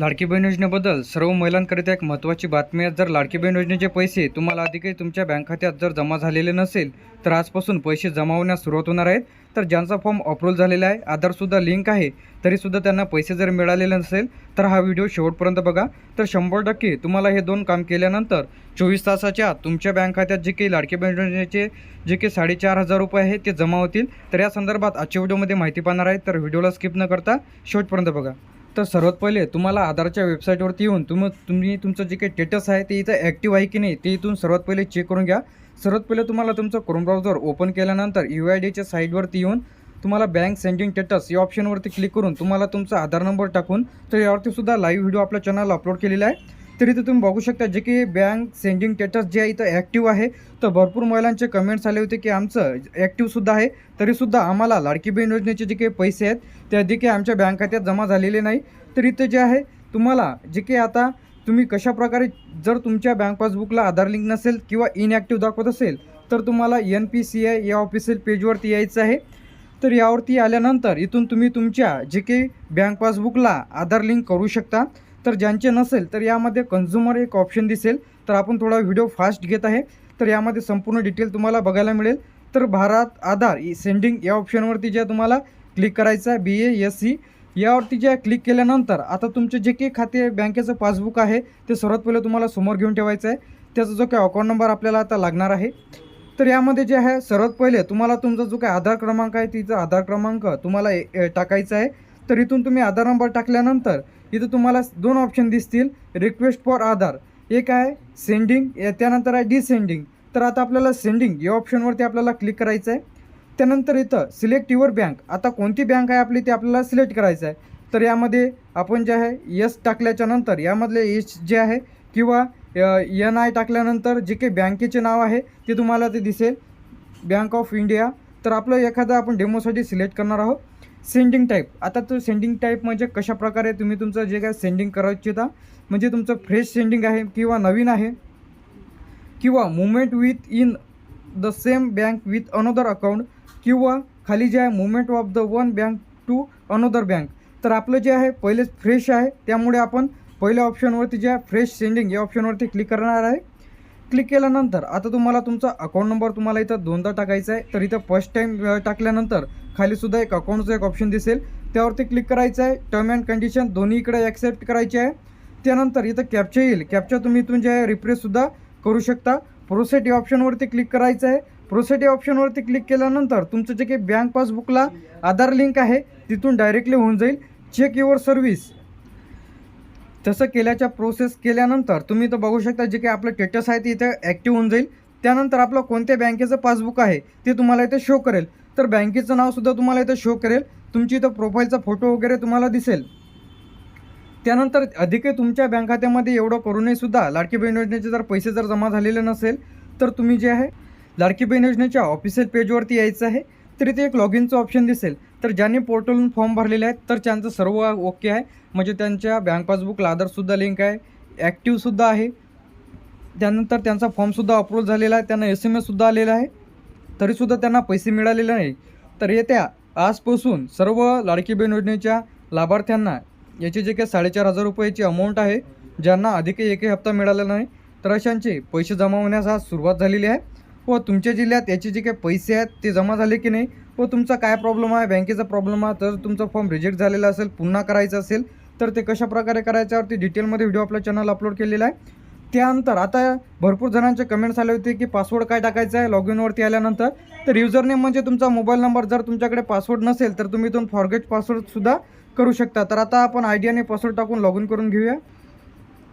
लाडकी बहीण योजनेबद्दल सर्व महिलांकरिता एक महत्त्वाची बातमी आहे. जर लाडकी बहीण योजनेचे पैसे तुम्हाला अधिकही तुमच्या बँक खात्यात जर जमा झालेले नसेल तर आजपासून पैसे जमा होण्यास सुरुवात होणार आहेत. तर ज्यांचा फॉर्म अप्रूव्ह झालेला आहे आधारसुद्धा लिंक आहे तरीसुद्धा त्यांना पैसे जर मिळालेले नसेल तर हा व्हिडिओ शेवटपर्यंत बघा. तर शंभर टक्के तुम्हाला हे दोन काम केल्यानंतर चोवीस तासाच्या तुमच्या बँक खात्यात जे काही लाडकी बहीण योजनेचे जे काही साडेचार हजार रुपये आहे ते जमा होतील. तर या संदर्भात आजच्या व्हिडिओमध्ये माहिती पाहणार आहे तर व्हिडिओला स्किप न करता शेवटपर्यंत बघा. तर सर्वात पहिले तुम्हाला आधारच्या वेबसाईटवरती येऊन तुम तुम्ही तुमचं जे काही स्टेटस आहे ते इथं ॲक्टिव्ह आहे की नाही ते इथून सर्वात पहिले चेक करून घ्या. सर्वात पहिले तुम्हाला तुमचं क्रोम ब्राउझर ओपन केल्यानंतर यू आय डीच्या साईटवरती येऊन तुम्हाला बँक सेंडिंग स्टेटस या ऑप्शनवरती क्लिक करून तुम्हाला तुमचा आधार नंबर टाकून तर यावरती सुद्धा लाईव्ह व्हिडिओ आपल्या चॅनलला अपलोड केलेला आहे. तर इथं तुम्ही बघू शकता जे की बँक सेंडिंग स्टेटस जे आहे इथं ॲक्टिव्ह आहे. तर भरपूर महिलांचे कमेंट्स आले होते की आमचं ॲक्टिव्हसुद्धा आहे. तरीसुद्धा आम्हाला लाडकी बहीण योजनेचे जे काही पैसे आहेत ते अधिक आमच्या बँक खात्यात जमा झालेले नाही. तर इथं जे आहे तुम्हाला जे काही आता तुम्ही कशाप्रकारे जर तुमच्या बँक पासबुकला आधार लिंक नसेल किंवा इनॲक्टिव्ह दाखवत असेल तर तुम्हाला एन पी सी आय या ऑफिशियल पेजवरती यायचं आहे. तर यावरती आल्यानंतर इथून तुम्ही तुमच्या जे काही बँक पासबुकला आधार लिंक करू शकता. तर ज्यांचे नसेल तर यामध्ये कन्झ्युमर एक ऑप्शन दिसेल. तर आपण थोडा व्हिडिओ फास्ट घेत आहे. तर यामध्ये संपूर्ण डिटेल तुम्हाला बघायला मिळेल. तर भारत आधार सेंडिंग या ऑप्शनवरती ज्या तुम्हाला क्लिक करायचं आहे बी ए एस सी यावरती ज्या क्लिक केल्यानंतर आता तुमचे जे काही खाते बँकेचं पासबुक आहे ते सर्वात पहिले तुम्हाला समोर घेऊन ठेवायचं आहे. त्याचा जो काही अकाउंट नंबर आपल्याला आता लागणार आहे. तर यामध्ये जे आहे सर्वात पहिले तुम्हाला तुमचा जो काही आधार क्रमांक आहे तिचा आधार क्रमांक तुम्हाला ए- टाकायचा आहे. तर इथून तुम्ही आधार नंबर टाकल्यानंतर इथं तुम्हाला दोन ऑप्शन दिसतील. Request for Aadhaar. एक आहे सेंडिंग त्यानंतर आहे डिसेंडिंग तर आता आपल्याला सेंडिंग या ऑप्शनवरती आपल्याला क्लिक करायचं आहे त्यानंतर इथं सिलेक्ट युअर बँक आता कोणती बँक आहे आपली ते आपल्याला सिलेक्ट करायचं आहे तर यामध्ये आपण जे आहे यस टाकल्याच्या नंतर यामधले एच जे आहे किंवा एन आय टाकल्यानंतर जे काही बँकेचे नाव आहे ते तुम्हाला ते दिसेल. बँक ऑफ इंडिया तर आपलं एखादं आपण डेमोसाठी सिलेक्ट करणार आहोत. सेंडिंग टाईप आता तो सेंडिंग टाईप म्हणजे कशा प्रकारे तुम्ही तुमचं जे काय सेंडिंग करू इच्छिता म्हणजे तुमचं फ्रेश सेंडिंग आहे किंवा नवीन आहे किंवा movement within the same bank with another account किंवा खाली जे आहे movement of the one bank to another bank तर आपलं जे आहे पहिलेच फ्रेश आहे त्यामुळे आपण पहिल्या ऑप्शनवरती जे आहे फ्रेश सेंडिंग या ऑप्शनवरती क्लिक करणार आहे. क्लिक केल्यानंतर आता तुम्हाला तुमचा अकाउंट नंबर तुम्हाला इथं दोनदा टाकायचा आहे. तर इथं फर्स्ट टाईम टाकल्यानंतर खालीसुद्धा एक अकाउंटचं एक ऑप्शन दिसेल. त्यावरती क्लिक करायचं आहे. टर्म अँड कंडिशन दोन्ही इकडे ॲक्सेप्ट करायचे आहे. त्यानंतर इथं कॅप्चा येईल. कॅप्चा तुम्ही इथून जे आहे रिप्रेससुद्धा करू शकता. प्रोसेट या ऑप्शनवरती क्लिक करायचं आहे. प्रोसेट या ऑप्शनवरती क्लिक केल्यानंतर तुमचं जे काही बँक पासबुकला आधार लिंक आहे तिथून डायरेक्टली होऊन जाईल. चेक युअर सर्व्हिस तसं केल्याच्या प्रोसेस केल्यानंतर तुम्ही इथं बघू शकता जे काही आपलं स्टेटस आहे ते इथं ॲक्टिव्ह होऊन जाईल. त्यानंतर आपलं कोणत्या बँकेचं पासबुक आहे ते तुम्हाला इथं शो करेल. तर बँकेचं नावसुद्धा तुम्हाला इथं शो करेल. तुमची इथं प्रोफाईलचा फोटो वगैरे तुम्हाला दिसेल. त्यानंतर अधिकही तुमच्या बँक खात्यामध्ये एवढं करूनहीसुद्धा लाडकी बहीण योजनेचे जर पैसे जर जमा झालेले नसेल तर तुम्ही जे आहे लाडकी बहीण योजनेच्या ऑफिशियल पेजवरती यायचं आहे. तर इथे एक लॉग इनचं ऑप्शन दिसेल. तर ज्यांनी पोर्टलहून फॉर्म भरलेले आहेत तर त्यांचं सर्व ओके आहे. म्हणजे त्यांच्या बँक पासबुकला आधारसुद्धा लिंक आहे. ॲक्टिव्हसुद्धा आहे. त्यानंतर त्यांचा फॉर्मसुद्धा अप्रूव्ह झालेला आहे. त्यांना एस एम एससुद्धा आलेला आहे. तरीसुद्धा त्यांना पैसे मिळालेले नाही. तर येत्या आजपासून सर्व लाडकी बहीण योजनेच्या लाभार्थ्यांना याचे जे काही साडेचार हजार रुपयाची अमाऊंट आहे ज्यांना अधिकही एकही हप्ता मिळाला नाही तर अशांचे पैसे जमा होण्यास आज सुरुवात झालेली आहे. व तुमच्या जिल्ह्यात याचे जे काही पैसे आहेत ते जमा झाले की नाही व तुमचा काय प्रॉब्लेम आहे? बँकेचा प्रॉब्लेम आहे. तर तुमचा फॉर्म रिजेक्ट झालेला असेल पुन्हा करायचं असेल तर ते कशा प्रकारे करायच्यावरती डिटेलमध्ये व्हिडिओ आपल्या चॅनल अपलोड केलेला आहे. त्यानंतर आता भरपूर जणांचे कमेंट्स आले होते की पासवर्ड काय टाकायचा आहे? लॉग इनवरती आल्यानंतर. तर युजर नेम म्हणजे तुमचा मोबाईल नंबर जर तुमच्याकडे पासवर्ड नसेल तर तुम्ही इथून फॉरगेट पासवर्डसुद्धा करू शकता. तर आता आपण आय डी आणि पासवर्ड टाकून लॉग इन करून घेऊया.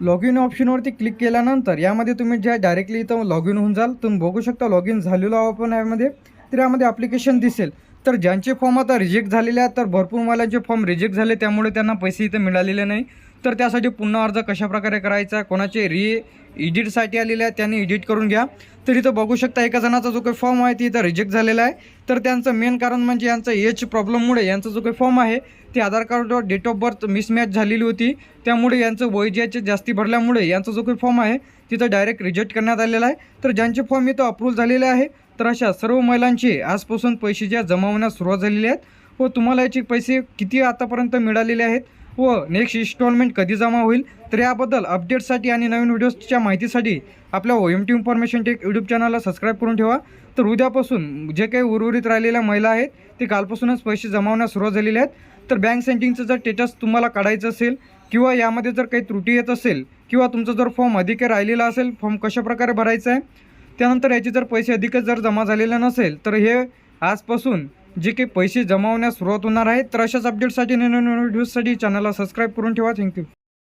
लॉग इन ऑप्शनवरती क्लिक केल्यानंतर यामध्ये तुम्ही ज्या डायरेक्टली इथं लॉग इन होऊन जाल तुम्ही बघू शकता लॉग इन झालेलो आपण यामध्ये तर यामध्ये ॲप्लिकेशन दिसेल. तर ज्यांचे फॉर्म आता रिजेक्ट झालेले आहेत तर भरपूर मुलांचे फॉर्म रिजेक्ट झाले त्यामुळे त्यांना पैसे इथं मिळालेले नाही. तर त्यासाठी पुन्हा अर्ज कशाप्रकारे करायचा कोणाचे री इडिटसाठी आलेले आहेत त्यांनी इडिट करून घ्या. तर इथं बघू शकता एका जणाचा जो काही फॉर्म आहे ते इथं रिजेक्ट झालेला आहे. तर त्यांचं मेन कारण म्हणजे यांचं एज प्रॉब्लेममुळे यांचा जो काही फॉर्म आहे ते आधार कार्डवर डेट ऑफ बर्थ मिसमॅच झालेली होती. त्यामुळे यांचं वय ज्याचे जास्ती भरल्यामुळे यांचा जो काही फॉर्म आहे तिथं डायरेक्ट रिजेक्ट करण्यात आलेला आहे. तर ज्यांचे फॉर्म इथं अप्रूव्ह झालेले आहे तर अशा सर्व महिलांचे आजपासून पैसे ज्या जमा होण्यास सुरुवात झालेली आहेत व तुम्हाला याचे पैसे किती आतापर्यंत मिळालेले आहेत व नेक्स्ट इन्स्टॉलमेंट कधी जमा होईल? तर याबद्दल अपडेट्ससाठी आणि नवीन व्हिडिओजच्या माहितीसाठी आपल्या O M T information tech YouTube चॅनलला सबस्क्राईब करून ठेवा. तर उद्यापासून जे काही उर्वरित राहिलेल्या महिला आहेत ते कालपासूनच पैसे जमावण्यास सुरुवात झालेले आहेत. तर बँक सेंटिंगचं जर स्टेटस तुम्हाला काढायचं असेल किंवा यामध्ये जर काही त्रुटी येत असेल किंवा तुमचा जर फॉर्म अधिक राहिलेला असेल फॉर्म कशाप्रकारे भरायचा आहे त्यानंतर याचे जर पैसे अधिकच जर जमा झालेले नसेल तर हे आजपासून जे काही पैसे जमावण्यास सुरुवात होणार आहेत तर अशाच अपडेटसाठी नवीन व्हिडिओसाठी चॅनलला सबस्क्राईब करून ठेवा थँक्यू